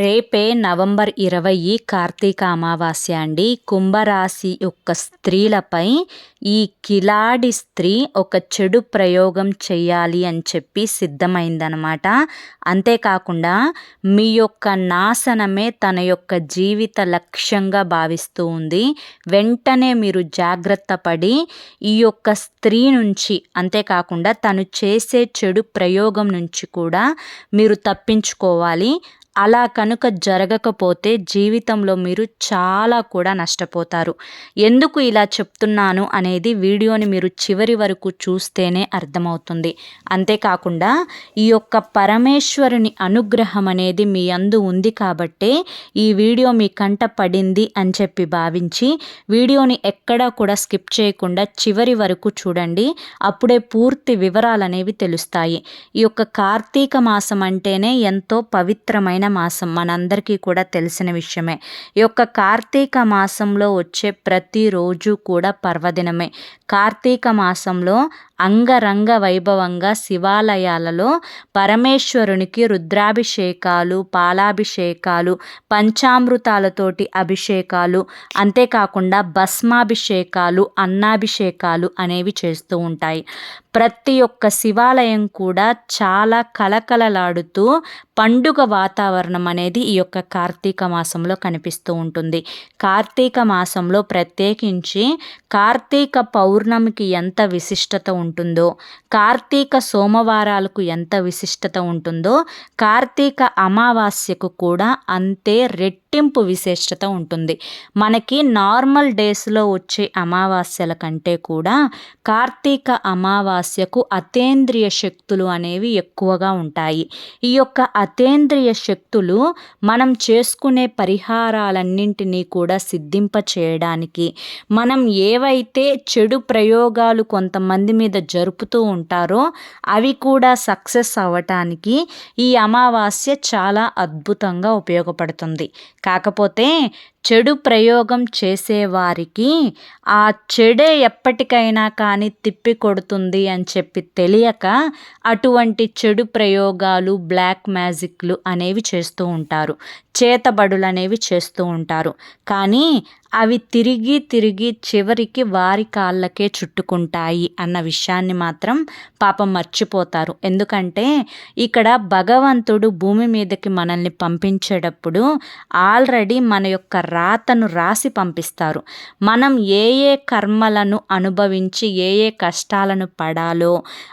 రేపే నవంబర్ ఇరవై కార్తీక అమావాస్య అండి. కుంభరాశి యొక్క స్త్రీలపై ఈ కిలాడి స్త్రీ ఒక చెడు ప్రయోగం చేయాలి అని చెప్పి సిద్ధమైందనమాట. అంతేకాకుండా మీ యొక్క నాశనమే తన యొక్క జీవిత లక్ష్యంగా భావిస్తూ ఉంది. వెంటనే మీరు జాగ్రత్త పడి ఈ యొక్క స్త్రీ నుంచి అంతేకాకుండా తను చేసే చెడు ప్రయోగం నుంచి కూడా మీరు తప్పించుకోవాలి. అలా కనుక జరగకపోతే జీవితంలో మీరు చాలా కూడా నష్టపోతారు. ఎందుకు ఇలా చెప్తున్నాను అనేది వీడియోని మీరు చివరి వరకు చూస్తేనే అర్థమవుతుంది. అంతేకాకుండా ఈ యొక్క పరమేశ్వరుని అనుగ్రహం అనేది మీ అందు ఉంది కాబట్టే ఈ వీడియో మీ కంట పడింది అని చెప్పి భావించి వీడియోని ఎక్కడా కూడా స్కిప్ చేయకుండా చివరి వరకు చూడండి. అప్పుడే పూర్తి వివరాలు అనేవి తెలుస్తాయి. ఈ యొక్క కార్తీక మాసం అంటేనే ఎంతో పవిత్రమైన మాసం మనందరికీ కూడా తెలిసిన విషయమే. ఈ యొక్క కార్తీక మాసంలో వచ్చే ప్రతిరోజు కూడా పర్వదినమే. కార్తీక మాసంలో అంగరంగ వైభవంగా శివాలయాలలో పరమేశ్వరునికి రుద్రాభిషేకాలు పాలాభిషేకాలు పంచామృతాలతోటి అభిషేకాలు అంతేకాకుండా భస్మాభిషేకాలు అన్నాభిషేకాలు అనేవి చేస్తూ ఉంటాయి. ప్రతి ఒక్క శివాలయం కూడా చాలా కలకలలాడుతూ పండుగ వాతావరణం అనేది ఈ యొక్క కార్తీక మాసంలో కనిపిస్తూ ఉంటుంది. కార్తీక మాసంలో ప్రత్యేకించి కార్తీక పౌర్ణమికి ఎంత విశిష్టత ఉంటుంది ఉంటుందో? కార్తీక సోమవారాలకు ఎంత విశిష్టత ఉంటుందో? కార్తీక అమావాస్యకు కూడా అంతే రెట్టింపు విశిష్టత ఉంటుంది. మనకి నార్మల్ డేస్లో వచ్చే అమావాస్యల కంటే కూడా కార్తీక అమావాస్యకు అతేంద్రియ శక్తులు అనేవి ఎక్కువగా ఉంటాయి. ఈ యొక్క అతేంద్రియ శక్తులు మనం చేసుకునే పరిహారాలన్నింటినీ కూడా సిద్ధింప చేయడానికి మనం ఏవైతే చెడు ప్రయోగాలు కొంతమంది మీద జరుపుతూ ఉంటారో అవి కూడా సక్సెస్ అవ్వటానికి ఈ అమావాస్య చాలా అద్భుతంగా ఉపయోగపడుతుంది. కాకపోతే చెడు ప్రయోగం చేసేవారికి ఆ చెడే ఎప్పటికైనా కానీ తిప్పి కొడుతుంది అని చెప్పి తెలియక అటువంటి చెడు ప్రయోగాలు బ్లాక్ మ్యాజిక్లు అనేవి చేస్తూ ఉంటారు. చేతబడులు అనేవి చేస్తూ ఉంటారు. కానీ అవి తిరిగి తిరిగి చివరికి వారి కాళ్ళకే చుట్టుకుంటాయి అన్న విషయాన్ని మాత్రం పాపం మర్చిపోతారు. ఎందుకంటే ఇక్కడ భగవంతుడు భూమి మీదకి మనల్ని పంపించేటప్పుడు ఆల్రెడీ మన యొక్క రాతను రాసి పంపిస్తారు. మనం ఏ ఏ కర్మలను అనుభవించి ఏ ఏ కష్టాలను పడాలో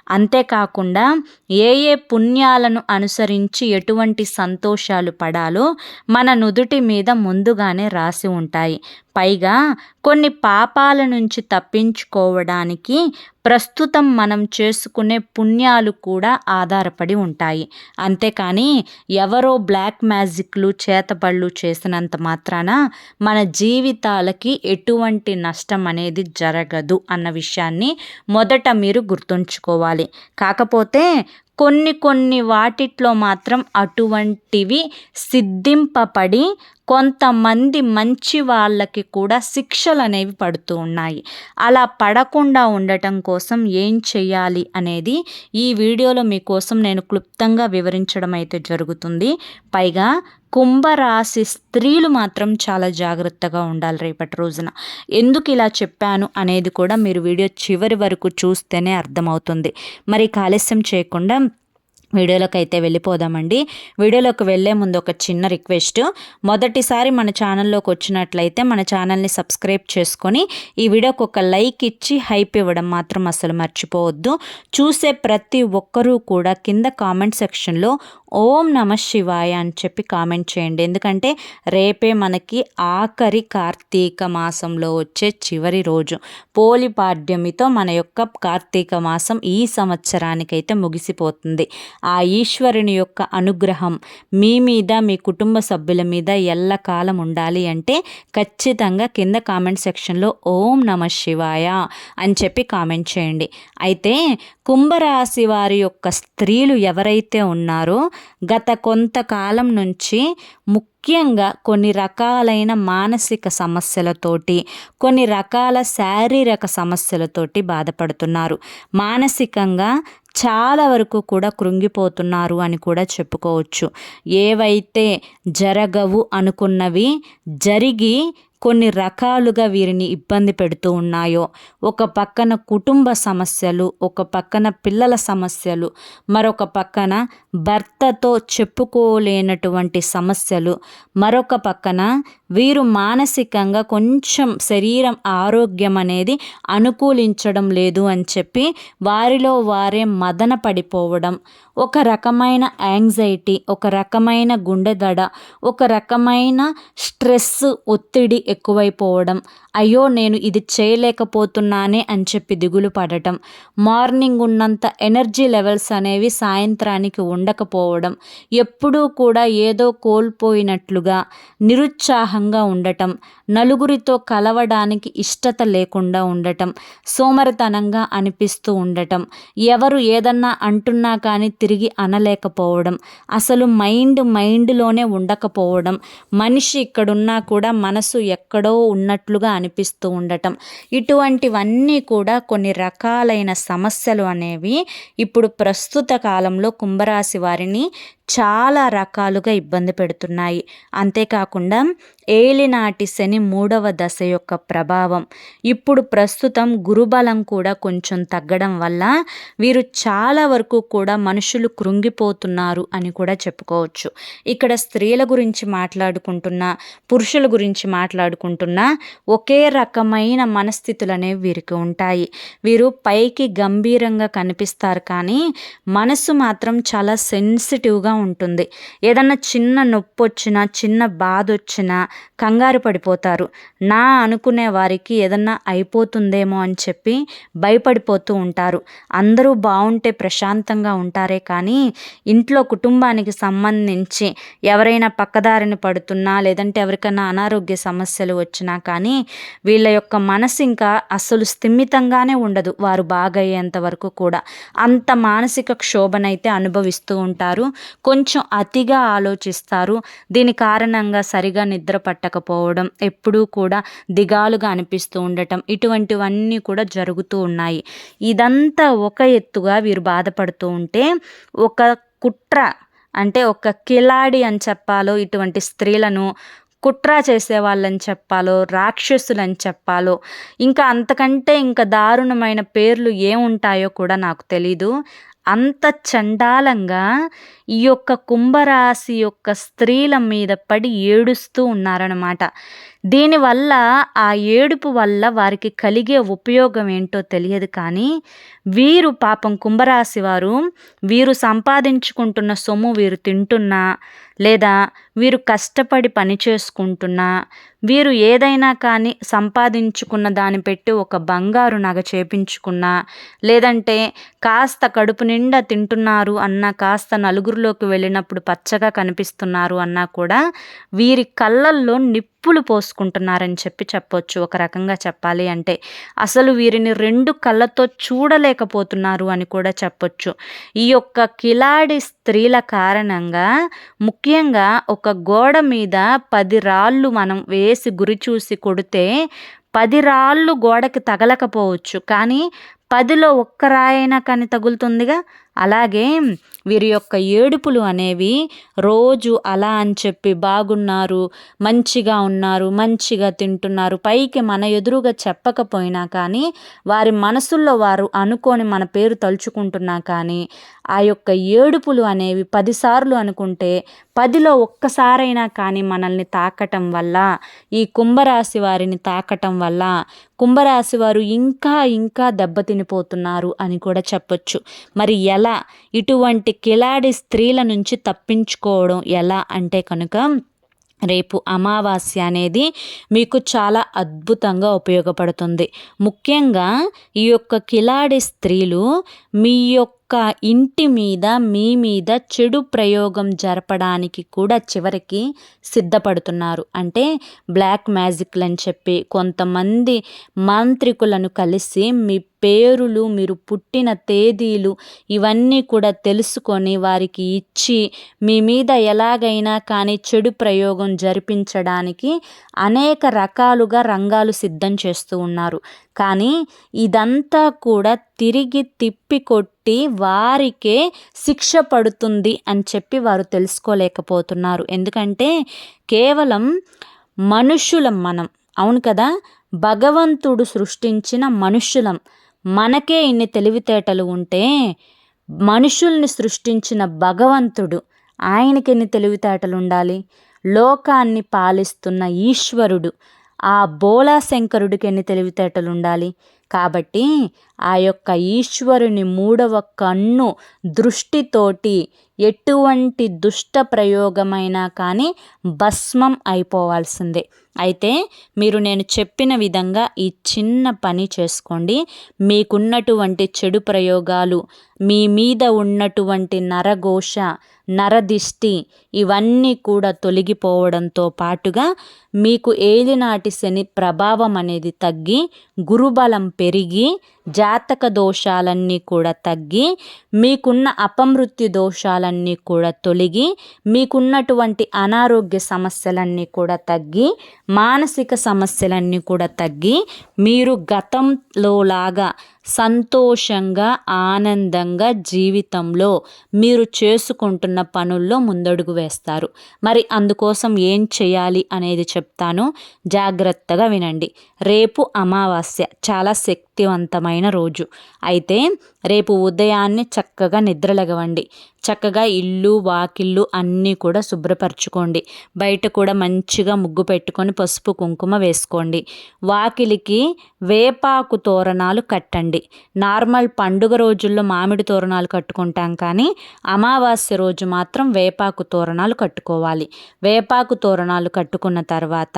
అంతేకాకుండా ఏ ఏ పుణ్యాలను అనుసరించి ఎటువంటి సంతోషాలు పడాలో మన నుదుటి మీద ముందుగానే రాసి ఉంటాయి. పైగా కొన్ని పాపాల నుంచి తప్పించుకోవడానికి ప్రస్తుతం మనం చేసుకునే పుణ్యాలు కూడా ఆధారపడి ఉంటాయి. అంతేకాని ఎవరో బ్లాక్ మ్యాజిక్లు చేతబళ్ళు చేసినంత మాత్రాన మన జీవితాలకి ఎటువంటి నష్టం అనేది జరగదు అన్న విషయాన్ని మొదట మీరు గుర్తుంచుకోవాలి. కాకపోతే కొన్ని కొన్ని వాటిట్లో మాత్రం అటువంటివి సిద్ధింపబడి కొంతమంది మంచి వాళ్ళకి కూడా శిక్షలు అనేవి పడుతూ ఉన్నాయి. అలా పడకుండా ఉండటం కోసం ఏం చేయాలి అనేది ఈ వీడియోలో మీకోసం నేను క్లుప్తంగా వివరించడం అయితే జరుగుతుంది. పైగా కుంభరాశి స్త్రీలు మాత్రం చాలా జాగ్రత్తగా ఉండాలి రేపటి రోజున. ఎందుకు ఇలా చెప్పాను అనేది కూడా మీరు వీడియో చివరి వరకు చూస్తేనే అర్థమవుతుంది. మరి ఆలస్యం చేయకుండా వీడియోలోకి అయితే వెళ్ళిపోదామండి. వీడియోలోకి వెళ్ళే ముందు ఒక చిన్న రిక్వెస్ట్. మొదటిసారి మన ఛానల్లోకి వచ్చినట్లయితే మన ఛానల్ని సబ్స్క్రైబ్ చేసుకొని ఈ వీడియోకి ఒక లైక్ ఇచ్చి హైప్ ఇవ్వడం మాత్రం అసలు మర్చిపోవద్దు. చూసే ప్రతి ఒక్కరూ కూడా కింద కామెంట్ సెక్షన్లో ఓం నమ శివాయ అని చెప్పి కామెంట్ చేయండి. ఎందుకంటే రేపే మనకి ఆఖరి కార్తీక మాసంలో వచ్చే చివరి రోజు. పోలి పాడ్యమితో మన యొక్క కార్తీక మాసం ఈ సంవత్సరానికైతే ముగిసిపోతుంది. ఆ ఈశ్వరుని యొక్క అనుగ్రహం మీ మీద మీ కుటుంబ సభ్యుల మీద ఎల్లకాలం ఉండాలి అంటే ఖచ్చితంగా కింద కామెంట్ సెక్షన్లో ఓం నమ శివాయ అని చెప్పి కామెంట్ చేయండి. అయితే కుంభరాశి వారి యొక్క స్త్రీలు ఎవరైతే ఉన్నారో గత కొంతకాలం నుంచి ముఖ్యంగా కొన్ని రకాలైన మానసిక సమస్యలతోటి కొన్ని రకాల శారీరక సమస్యలతోటి బాధపడుతున్నారు. మానసికంగా చాలా వరకు కూడా కృంగిపోతున్నారు అని కూడా చెప్పుకోవచ్చు. ఏవైతే జరగవు అనుకున్నవి జరిగి కొన్ని రకాలుగా వీరిని ఇబ్బంది పెడుతూ ఉన్నాయో. ఒక పక్కన కుటుంబ సమస్యలు ఒక పక్కన పిల్లల సమస్యలు మరొక పక్కన భర్తతో చెప్పుకోలేనటువంటి సమస్యలు మరొక పక్కన వీరు మానసికంగా కొంచెం శరీరం ఆరోగ్యం అనేది అనుకూలించడం లేదు అని చెప్పి వారిలో వారే మదన పడిపోవడం ఒక రకమైన యాంగ్జైటీ ఒక రకమైన గుండె దడ ఒక రకమైన స్ట్రెస్ ఒత్తిడి ఎక్కువైపోవడం అయ్యో నేను ఇది చేయలేకపోతున్నానే అని చెప్పి దిగులు పడటం. మార్నింగ్ ఉన్నంత ఎనర్జీ లెవెల్స్ అనేవి సాయంత్రానికి ఉండకపోవడం. ఎప్పుడూ కూడా ఏదో కోల్పోయినట్లుగా నిరుత్సాహంగా ఉండటం. నలుగురితో కలవడానికి ఇష్టత లేకుండా ఉండటం. సోమరితనంగా అనిపిస్తూ ఉండటం. ఎవరు ఏదన్నా అంటున్నా కానీ తిరిగి అనలేకపోవడం. అసలు మైండ్ మైండ్లోనే ఉండకపోవడం. మనిషి ఇక్కడున్నా కూడా మనసు ఎక్కడో ఉన్నట్లుగా అనిపిస్తూ ఉండటం. ఇటువంటివన్నీ కూడా కొన్ని రకాలైన సమస్యలు అనేవి ఇప్పుడు ప్రస్తుత కాలంలో కుంభరాశి వారిని చాలా రకాలుగా ఇబ్బంది పెడుతున్నాయి. అంతేకాకుండా ఏలినాటి శని మూడవ దశ యొక్క ప్రభావం. ఇప్పుడు ప్రస్తుతం గురుబలం కూడా కొంచెం తగ్గడం వల్ల వీరు చాలా వరకు కూడా మనుషులు కృంగిపోతున్నారు అని కూడా చెప్పుకోవచ్చు. ఇక్కడ స్త్రీల గురించి మాట్లాడుకుంటున్నా పురుషుల గురించి మాట్లాడుకుంటున్నా ఒకే రకమైన మనస్థితులు అనేవి వీరికి ఉంటాయి. వీరు పైకి గంభీరంగా కనిపిస్తారు కానీ మనసు మాత్రం చాలా సెన్సిటివ్గా ఉంటుంది. ఏదన్నా చిన్న నొప్పి వచ్చినా చిన్న బాధ వచ్చినా కంగారు పడిపోతారు. నా అనుకునే వారికి ఏదన్నా అయిపోతుందేమో అని చెప్పి భయపడిపోతూ ఉంటారు. అందరూ బాగుంటే ప్రశాంతంగా ఉంటారే కానీ ఇంట్లో కుటుంబానికి సంబంధించి ఎవరైనా పక్కదారిని పడుతున్నా లేదంటే ఎవరికైనా అనారోగ్య సమస్యలు వచ్చినా కానీ వీళ్ళ యొక్క మనసు ఇంకా అసలు స్థిమితంగానే ఉండదు వారు బాగయ్యేంత వరకు కూడా. అంత మానసిక క్షోభనైతే అనుభవిస్తూ ఉంటారు. కొంచెం అతిగా ఆలోచిస్తారు. దీని కారణంగా సరిగా నిద్ర పట్టకపోవడం ఎప్పుడూ కూడా దిగాలుగా అనిపిస్తూ ఉండటం ఇటువంటివన్నీ కూడా జరుగుతూ ఉన్నాయి. ఇదంతా ఒక ఎత్తుగా వీరు బాధపడుతూ ఉంటే ఒక కుట్ర అంటే ఒక కిలాడి అని చెప్పాలో ఇటువంటి స్త్రీలను కుట్ర చేసే వాళ్ళని చెప్పాలో రాక్షసులని చెప్పాలో ఇంకా అంతకంటే ఇంకా దారుణమైన పేర్లు ఏముంటాయో కూడా నాకు తెలీదు. అంత చండాలంగా ఈ యొక్క కుంభరాశి యొక్క స్త్రీల మీద పడి ఏడుస్తూ ఉన్నారనమాట దీనివల్ల ఆ ఏడుపు వల్ల వారికి కలిగే ఉపయోగం ఏంటో తెలియదు కానీ వీరు పాపం కుంభరాశి వారు వీరు సంపాదించుకుంటున్న సొమ్ము వీరు తింటున్నా లేదా వీరు కష్టపడి పని చేసుకుంటున్నా వీరు ఏదైనా కానీ సంపాదించుకున్న దాన్ని పెట్టి ఒక బంగారు నగ చేపించుకున్నా లేదంటే కాస్త కడుపు నిండా తింటున్నారు అన్నా కాస్త నలుగురిలోకి వెళ్ళినప్పుడు పచ్చగా కనిపిస్తున్నారు అన్నా కూడా వీరి కళ్ళల్లో నిప్పులు పోసుకుంటున్నారని చెప్పి చెప్పొచ్చు. ఒక రకంగా చెప్పాలి అంటే అసలు వీరిని రెండు కళ్ళతో చూడలేకపోతున్నారు అని కూడా చెప్పొచ్చు. ఈ యొక్క కిలాడి స్త్రీల కారణంగా ముఖ్యంగా ఒక గోడ మీద పది రాళ్ళు మనం వేసి గురి చూసి కొడితే పది రాళ్ళు గోడకి తగలకపోవచ్చు. కానీ పదిలో ఒక్క రాయైనా కానీ తగులుతుందిగా? అలాగే వీరి యొక్క ఏడుపులు అనేవి రోజు అలా అని చెప్పి బాగున్నారు మంచిగా ఉన్నారు మంచిగా తింటున్నారు పైకి మన ఎదురుగా చెప్పకపోయినా కానీ వారి మనసుల్లో వారు అనుకొని మన పేరు తలుచుకుంటున్నా కానీ ఆ యొక్క ఏడుపులు అనేవి పదిసార్లు అనుకుంటే పదిలో ఒక్కసారైనా కానీ మనల్ని తాకటం వల్ల ఈ కుంభరాశి వారిని తాకటం వల్ల కుంభరాశి వారు ఇంకా ఇంకా దెబ్బతినిపోతున్నారు అని కూడా చెప్పొచ్చు. మరి ఎలా ఇటువంటి కిలాడి స్త్రీల నుంచి తప్పించుకోవడం ఎలా అంటే కనుక రేపు అమావాస్య అనేది మీకు చాలా అద్భుతంగా ఉపయోగపడుతుంది. ముఖ్యంగా ఈ యొక్క కిలాడి స్త్రీలు మీ యొక్క ఇంటి మీద మీ మీద చెడు ప్రయోగం జరపడానికి కూడా చివరికి సిద్ధపడుతున్నారు. అంటే బ్లాక్ మ్యాజిక్లు అని చెప్పి కొంతమంది మాంత్రికులను కలిసి మీ పేరులు మీరు పుట్టిన తేదీలు ఇవన్నీ కూడా తెలుసుకొని వారికి ఇచ్చి మీ మీద ఎలాగైనా కానీ చెడు ప్రయోగం జరిపించడానికి అనేక రకాలుగా రంగాలు సిద్ధం చేస్తూ ఉన్నారు. కానీ ఇదంతా కూడా తిరిగి తిప్పి కొట్టి వారికే శిక్ష పడుతుంది అని చెప్పి వారు తెలుసుకోలేకపోతున్నారు. ఎందుకంటే కేవలం మనుషులం మనం. అవును కదా? భగవంతుడు సృష్టించిన మనుషులం. మనకే ఇన్ని తెలివితేటలు ఉంటే మనుషుల్ని సృష్టించిన భగవంతుడు ఆయనకి ఎన్ని తెలివితేటలు ఉండాలి? లోకాన్ని పాలిస్తున్న ఈశ్వరుడు ఆ బోలా శంకరుడికి ఎన్ని తెలివితేటలు ఉండాలి? కాబట్టి ఆ యొక్క ఈశ్వరుని మూడవ కన్ను దృష్టితోటి ఎటువంటి దుష్ట ప్రయోగమైనా కానీ భస్మం అయిపోవాల్సిందే. అయితే మీరు నేను చెప్పిన విధంగా ఈ చిన్న పని చేసుకోండి. మీకున్నటువంటి చెడు ప్రయోగాలు మీ మీద ఉన్నటువంటి నరఘోష నరదిష్టి ఇవన్నీ కూడా తొలగిపోవడంతో పాటుగా మీకు ఏలినాటి శని ప్రభావం అనేది తగ్గి గురుబలం పెరిగి జాతక దోషాలన్నీ కూడా తగ్గి మీకున్న అపమృత్యు దోషాలన్నీ కూడా తొలగి మీకున్నటువంటి అనారోగ్య సమస్యలన్నీ కూడా తగ్గి మానసిక సమస్యలన్నీ కూడా తగ్గి మీరు గతంలో లాగా సంతోషంగా ఆనందంగా జీవితంలో మీరు చేసుకుంటున్న పనుల్లో ముందడుగు వేస్తారు. మరి అందుకోసం ఏం చేయాలి అనేది చెప్తాను. జాగ్రత్తగా వినండి. రేపు అమావాస్య చాలా శక్తివంతమైన రోజు. అయితే రేపు ఉదయాన్నే చక్కగా నిద్రలగవండి చక్కగా ఇల్లు వాకిళ్ళు అన్నీ కూడా శుభ్రపరచుకోండి. బయట కూడా మంచిగా ముగ్గు పెట్టుకొని పసుపు కుంకుమ వేసుకోండి. వాకిలికి వేపాకు తోరణాలు కట్టండి. నార్మల్ పండుగ రోజుల్లో మామిడి తోరణాలు కట్టుకుంటాం కానీ అమావాస్య రోజు మాత్రం వేపాకు తోరణాలు కట్టుకోవాలి. వేపాకు తోరణాలు కట్టుకున్న తర్వాత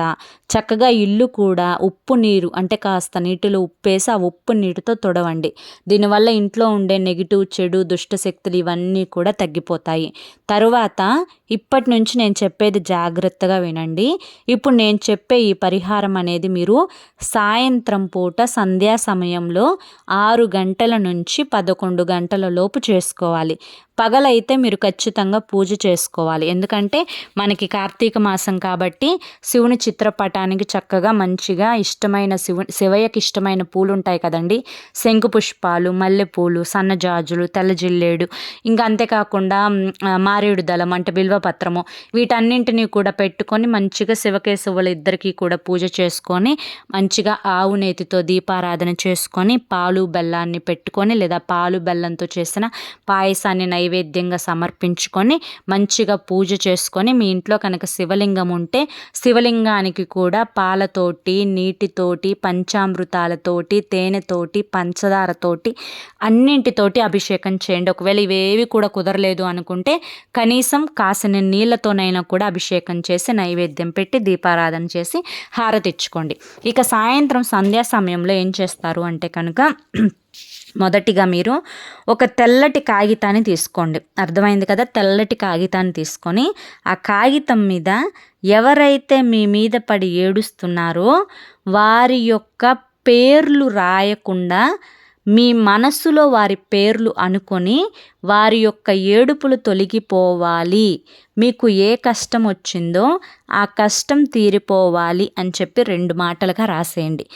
చక్కగా ఇల్లు కూడా ఉప్పు నీరు అంటే కాస్త నీటిలో ఉప్పేసి ఆ ఉప్పు నీటితో తొడవండి. దీనివల్ల ఇంట్లో ఉండే నెగిటివ్ చెడు దుష్ట శక్తులు ఇవన్నీ కూడా తగ్గిపోతాయి. తరువాత ఇప్పటి నుంచి నేను చెప్పేది జాగ్రత్తగా వినండి. ఇప్పుడు నేను చెప్పే ఈ పరిహారం అనేది మీరు సాయంత్రం పూట సంధ్యా సమయంలో ఆరు గంటల నుంచి పదకొండు గంటల లోపు చేసుకోవాలి. పగలైతే మీరు ఖచ్చితంగా పూజ చేసుకోవాలి. ఎందుకంటే మనకి కార్తీక మాసం కాబట్టి శివుని చిత్రపటానికి చక్కగా మంచిగా ఇష్టమైన శివు శివయ్యకి ఇష్టమైన పూలు ఉంటాయి కదండి. శంకు పుష్పాలు మల్లెపూలు సన్నజాజులు తెల్లజిల్లేడు ఇంకా అంతేకాకుండా మారేడు దళం అంటే బిల్వపత్రము వీటన్నింటినీ కూడా పెట్టుకొని మంచిగా శివకేశవుల ఇద్దరికీ కూడా పూజ చేసుకొని మంచిగా ఆవు నేతితో దీపారాధన చేసుకొని పాలు బెల్లాన్ని పెట్టుకొని లేదా పాలు బెల్లంతో చేసిన పాయసాన్ని నైవేద్యం నైవేద్యంగా సమర్పించుకొని మంచిగా పూజ చేసుకొని మీ ఇంట్లో కనుక శివలింగం ఉంటే శివలింగానికి కూడా పాలతోటి నీటితోటి పంచామృతాలతోటి తేనెతోటి పంచదారతోటి అన్నింటితోటి అభిషేకం చేయండి. ఒకవేళ ఇవేవి కూడా కుదరలేదు అనుకుంటే కనీసం కాసిన నీళ్ళతోనైనా కూడా అభిషేకం చేసి నైవేద్యం పెట్టి దీపారాధన చేసి హారతిచ్చుకోండి ఇక సాయంత్రం సంధ్యా సమయంలో ఏం చేస్తారు అంటే కనుక మొదటిగా మీరు ఒక తెల్లటి కాగితాన్ని తీసుకోండి. అర్థమైంది కదా? తెల్లటి కాగితాన్ని తీసుకొని ఆ కాగితం మీద ఎవరైతే మీ మీద పడి ఏడుస్తున్నారో వారి యొక్క పేర్లు రాయకుండా మీ మనసులో వారి పేర్లు అనుకొని వారి యొక్క ఏడుపులు తొలగిపోవాలి. మీకు ఏ కష్టం వచ్చిందో ఆ కష్టం తీరిపోవాలి అని చెప్పి రెండు మాటలుగా రాసేయండి.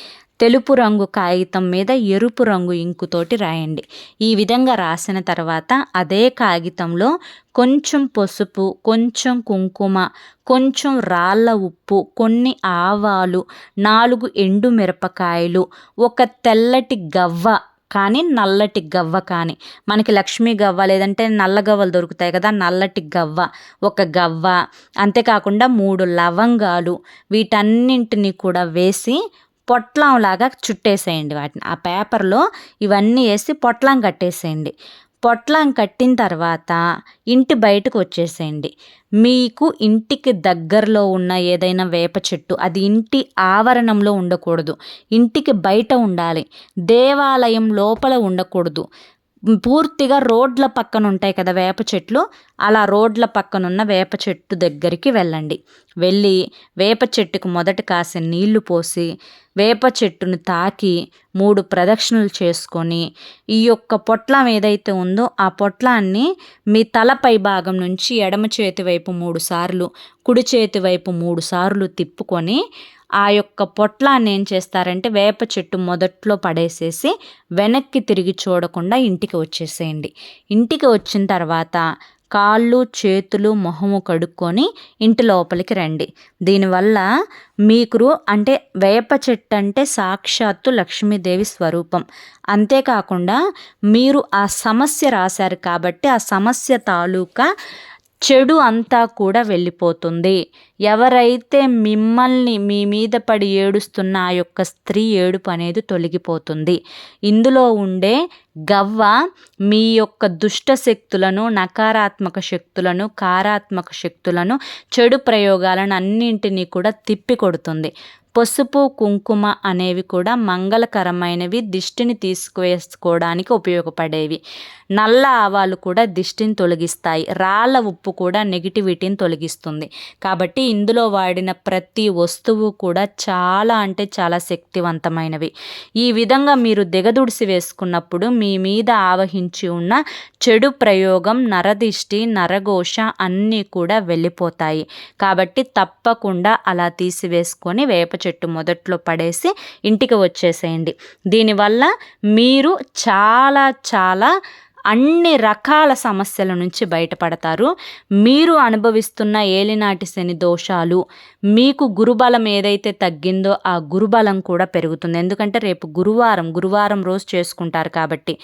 తెలుపు రంగు కాగితం మీద ఎరుపు రంగు ఇంకుతోటి రాయండి. ఈ విధంగా రాసిన తర్వాత అదే కాగితంలో కొంచెం పసుపు కొంచెం కుంకుమ కొంచెం రాళ్ళ ఉప్పు కొన్ని ఆవాలు నాలుగు ఎండు మిరపకాయలు ఒక తెల్లటి గవ్వ కానీ నల్లటి గవ్వ కానీ. మనకి లక్ష్మీ గవ్వ లేదంటే నల్ల గవ్వలు దొరుకుతాయి కదా నల్లటి గవ్వ ఒక గవ్వ అంతేకాకుండా మూడు లవంగాలు వీటన్నింటినీ కూడా వేసి పొట్లంలాగా చుట్టేసేయండి వాటిని. ఆ పేపర్లో ఇవన్నీ వేసి పొట్లం కట్టేసేయండి. పొట్లం కట్టిన తర్వాత ఇంటి బయటకు వచ్చేసేయండి. మీకు ఇంటికి దగ్గరలో ఉన్న ఏదైనా వేప చెట్టు అది ఇంటి ఆవరణంలో ఉండకూడదు. ఇంటికి బయట ఉండాలి. దేవాలయం లోపల ఉండకూడదు. పూర్తిగా రోడ్ల పక్కన ఉంటాయి కదా వేప చెట్లు అలా రోడ్ల పక్కనున్న వేప చెట్టు దగ్గరికి వెళ్ళండి. వెళ్ళి వేప చెట్టుకు మొదట కాసిన నీళ్ళు పోసి వేప చెట్టును తాకి మూడు ప్రదక్షిణలు చేసుకొని ఈ యొక్క పొట్లం ఏదైతే ఉందో ఆ పొట్లాన్ని మీ తలపై భాగం నుంచి ఎడమ చేతి వైపు మూడు సార్లు కుడి చేతి వైపు మూడు సార్లు తిప్పుకొని ఆ యొక్క పొట్లాన్ని ఏం చేస్తారంటే వేప చెట్టు మొదట్లో పడేసేసి వెనక్కి తిరిగి చూడకుండా ఇంటికి వచ్చేసేయండి. ఇంటికి వచ్చిన తర్వాత కాళ్ళు చేతులు మొహము కడుక్కొని ఇంటి లోపలికి రండి. దీనివల్ల మీకు అంటే వేప చెట్టు అంటే సాక్షాత్తు లక్ష్మీదేవి స్వరూపం. అంతేకాకుండా మీరు ఆ సమస్య రాశారు కాబట్టి ఆ సమస్య తాలూకా చెడు అంతా కూడా వెళ్ళిపోతుంది. ఎవరైతే మిమ్మల్ని మీ మీద పడి ఏడుస్తున్న ఆ యొక్క స్త్రీ ఏడుపు అనేది తొలగిపోతుంది. ఇందులో ఉండే గవ్వ మీ యొక్క దుష్ట శక్తులను నకారాత్మక శక్తులను కారాత్మక శక్తులను చెడు ప్రయోగాలను అన్నింటినీ కూడా తిప్పి కొడుతుంది పసుపు కుంకుమ అనేవి కూడా మంగళకరమైనవి దిష్టిని తీసుకువేసుకోవడానికి ఉపయోగపడేవి. నల్ల ఆవాలు కూడా దిష్టిని తొలగిస్తాయి. రాళ్ళ ఉప్పు కూడా నెగిటివిటీని తొలగిస్తుంది. కాబట్టి ఇందులో వాడిన ప్రతి వస్తువు కూడా చాలా అంటే చాలా శక్తివంతమైనవి. ఈ విధంగా మీరు దిగదుడిసి వేసుకున్నప్పుడు మీ మీద ఆవహించి ఉన్న చెడు ప్రయోగం నరదిష్టి నరఘోష అన్నీ కూడా వెళ్ళిపోతాయి. కాబట్టి తప్పకుండా అలా తీసివేసుకొని వేప చెట్టు మొదట్లో పడేసి ఇంటికి వచ్చేసేయండి. దీనివల్ల మీరు చాలా చాలా అన్ని రకాల సమస్యల నుంచి బయటపడతారు. మీరు అనుభవిస్తున్న ఏలినాటి శని దోషాలు మీకు గురుబలం ఏదైతే తగ్గిందో ఆ గురుబలం కూడా పెరుగుతుంది. ఎందుకంటే రేపు గురువారం గురువారం రోజు చేసుకుంటారు కాబట్టి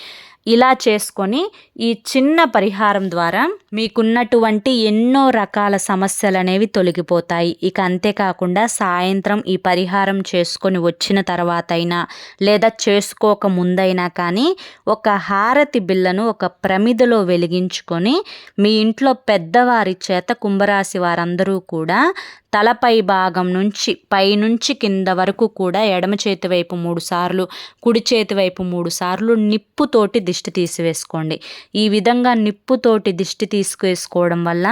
ఇలా చేసుకొని ఈ చిన్న పరిహారం ద్వారా మీకున్నటువంటి ఎన్నో రకాల సమస్యలు అనేవి తొలగిపోతాయి. ఇక అంతేకాకుండా సాయంత్రం ఈ పరిహారం చేసుకొని వచ్చిన తర్వాత అయినా లేదా చేసుకోక ముందైనా కానీ ఒక హారతి బిళ్ళను ఒక ప్రమిదలో వెలిగించుకొని మీ ఇంట్లో పెద్దవారి చేత కుంభరాశి వారందరూ కూడా తలపై భాగం నుంచి పైనుంచి కింద వరకు కూడా ఎడమ చేతి వైపు మూడు సార్లు కుడి చేతి వైపు మూడు సార్లు నిప్పుతోటి దిష్టి తీసివేసుకోండి. ఈ విధంగా నిప్పుతోటి దిష్టి తీసుకువేసుకోవడం వల్ల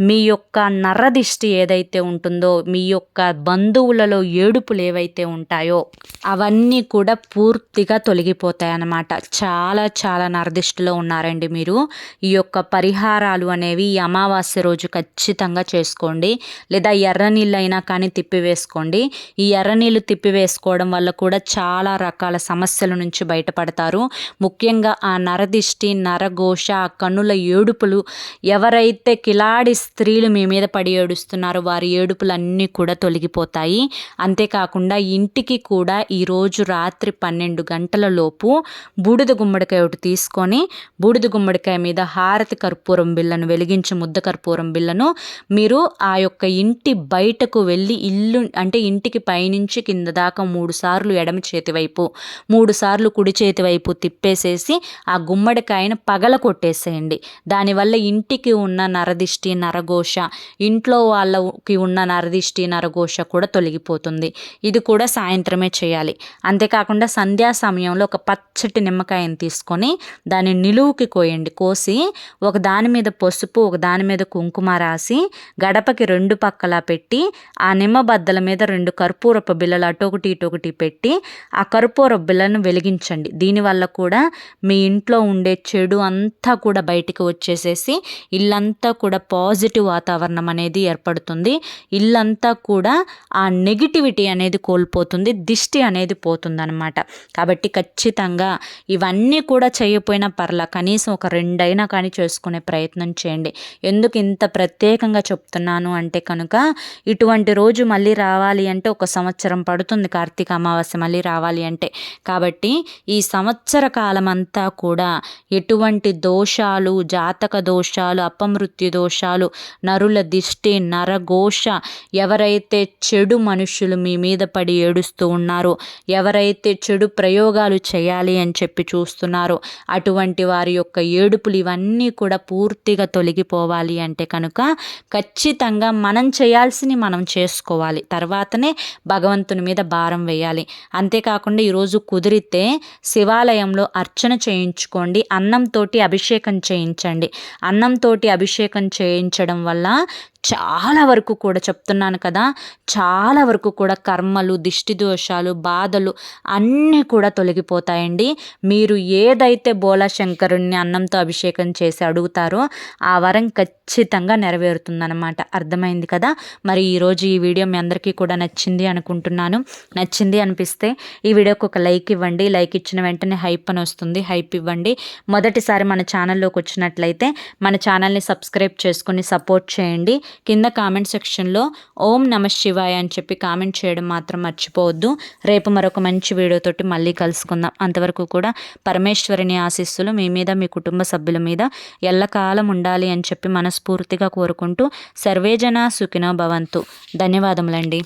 మీ యొక్క నర్ర దిష్టి ఏదైతే ఉంటుందో మీ యొక్క బంధువులలో ఏడుపులు ఏవైతే ఉంటాయో అవన్నీ కూడా పూర్తిగా తొలగిపోతాయి అన్నమాట. చాలా చాలా నరదిష్టిలో ఉన్నారండి మీరు. ఈ యొక్క పరిహారాలు అనేవి ఈ అమావాస్య రోజు ఖచ్చితంగా చేసుకోండి. లేదా ఎర్ర నీళ్ళైనా కానీ తిప్పివేసుకోండి. ఈ ఎర్ర నీళ్ళు తిప్పివేసుకోవడం వల్ల కూడా చాలా రకాల సమస్యల నుంచి బయటపడతారు. ముఖ్యంగా ఆ నరదిష్టి నరఘోష కన్నుల ఏడుపులు ఎవరైతే కిలాడి స్త్రీలు మీ మీద పడి ఏడుస్తున్నారో వారి ఏడుపులు అన్నీ కూడా తొలగిపోతాయి. అంతేకాకుండా ఇంటికి కూడా ఈరోజు రాత్రి పన్నెండు గంటల లోపు బూడిద గుమ్మడికాయ ఒకటి తీసుకొని బూడిద గుమ్మడికాయ మీద హారతి కర్పూరం బిళ్ళను వెలిగించి ముద్ద కర్పూరం బిళ్ళను మీరు ఆ యొక్క ఇంటి బయటకు వెళ్ళి ఇల్లు అంటే ఇంటికి పైనుంచి కింద దాకా మూడు సార్లు ఎడమ చేతి వైపు మూడు సార్లు కుడి చేతి వైపు తిప్పేసేసి ఆ గుమ్మడికాయను పగల కొట్టేసేయండి. దానివల్ల ఇంటికి ఉన్న నరదిష్టి నరఘోష ఇంట్లో వాళ్ళకి ఉన్న నరదిష్టి నరఘోష కూడా తొలగిపోతుంది. ఇది కూడా సాయంత్రమే చేయాలి. అంతేకాకుండా సంధ్యా సమయంలో ఒక పచ్చటి నిమ్మకాయను తీసుకొని దాన్ని నిలువుకి కోయండి. కోసి ఒక దాని మీద పసుపు ఒక దాని మీద కుంకుమ రాసి గడపకి రెండు పక్కల పెట్టి పెట్టి ఆ నిమ్మ బద్దల మీద రెండు కర్పూరపు బిళ్ళలు అటొకటి ఇటొకటి పెట్టి ఆ కర్పూర బిళ్ళను వెలిగించండి. దీనివల్ల కూడా మీ ఇంట్లో ఉండే చెడు అంతా కూడా బయటికి వచ్చేసేసి ఇల్లంతా కూడా పాజిటివ్ వాతావరణం అనేది ఏర్పడుతుంది. ఇల్లంతా కూడా ఆ నెగిటివిటీ అనేది కోల్పోతుంది దిష్టి అనేది పోతుందన్నమాట. కాబట్టి ఖచ్చితంగా ఇవన్నీ కూడా చేయకపోయినా పర్లా కనీసం ఒక రెండైనా కానీ చేసుకునే ప్రయత్నం చేయండి. ఎందుకు ఇంత ప్రత్యేకంగా చెప్తున్నాను అంటే కనుక ఇటువంటి రోజు మళ్ళీ రావాలి అంటే ఒక సంవత్సరం పడుతుంది. కార్తీక అమావాస్య మళ్ళీ రావాలి అంటే. కాబట్టి ఈ సంవత్సర కాలం అంతా కూడా ఎటువంటి దోషాలు జాతక దోషాలు అపమృత్యు దోషాలు నరుల దిష్టి నరఘోష ఎవరైతే చెడు మనుషులు మీ మీద పడి ఏడుస్తూ ఉన్నారో ఎవరైతే చెడు ప్రయోగాలు చేయాలి అని చెప్పి చూస్తున్నారో అటువంటి వారి యొక్క ఏడుపులు ఇవన్నీ కూడా పూర్తిగా తొలగిపోవాలి అంటే కనుక ఖచ్చితంగా మనం చేయాల్సిన మనం చేసుకోవాలి. తర్వాతనే భగవంతుని మీద భారం వేయాలి. అంతేకాకుండా ఈరోజు కుదిరితే శివాలయంలో అర్చన చేయించుకోండి. అన్నంతో అభిషేకం చేయించండి. అన్నంతో అభిషేకం చేయించడం వల్ల చాలా వరకు కూడా చెప్తున్నాను కదా చాలా వరకు కూడా కర్మలు దిష్టి దోషాలు బాధలు అన్నీ కూడా తొలగిపోతాయండి. మీరు ఏదైతే బోలా శంకరుణ్ణి అన్నంతో అభిషేకం చేసి అడుగుతారో ఆ వరం ఖచ్చితంగా నెరవేరుతుందన్నమాట. అర్థమైంది కదా? మరి ఈరోజు ఈ వీడియో మీ అందరికీ కూడా నచ్చింది అనుకుంటున్నాను. నచ్చింది అనిపిస్తే ఈ వీడియోకి ఒక లైక్ ఇవ్వండి. లైక్ ఇచ్చిన వెంటనే హైప్ అని వస్తుంది. హైప్ ఇవ్వండి. మొదటిసారి మన ఛానల్లోకి వచ్చినట్లయితే మన ఛానల్ని సబ్స్క్రైబ్ చేసుకుని సపోర్ట్ చేయండి. కింద కామెంట్ సెక్షన్లో ఓం నమ శివాయ అని చెప్పి కామెంట్ చేయడం మాత్రం మర్చిపోవద్దు. రేపు మరొక మంచి వీడియోతోటి మళ్ళీ కలుసుకుందాం. అంతవరకు కూడా పరమేశ్వరిని ఆశీస్సులు మీ మీద మీ కుటుంబ సభ్యుల మీద ఎల్లకాలం ఉండాలి అని చెప్పి మనస్ఫూర్తిగా కోరుకుంటూ సర్వేజన సుఖినో భవంతు. ధన్యవాదములండి.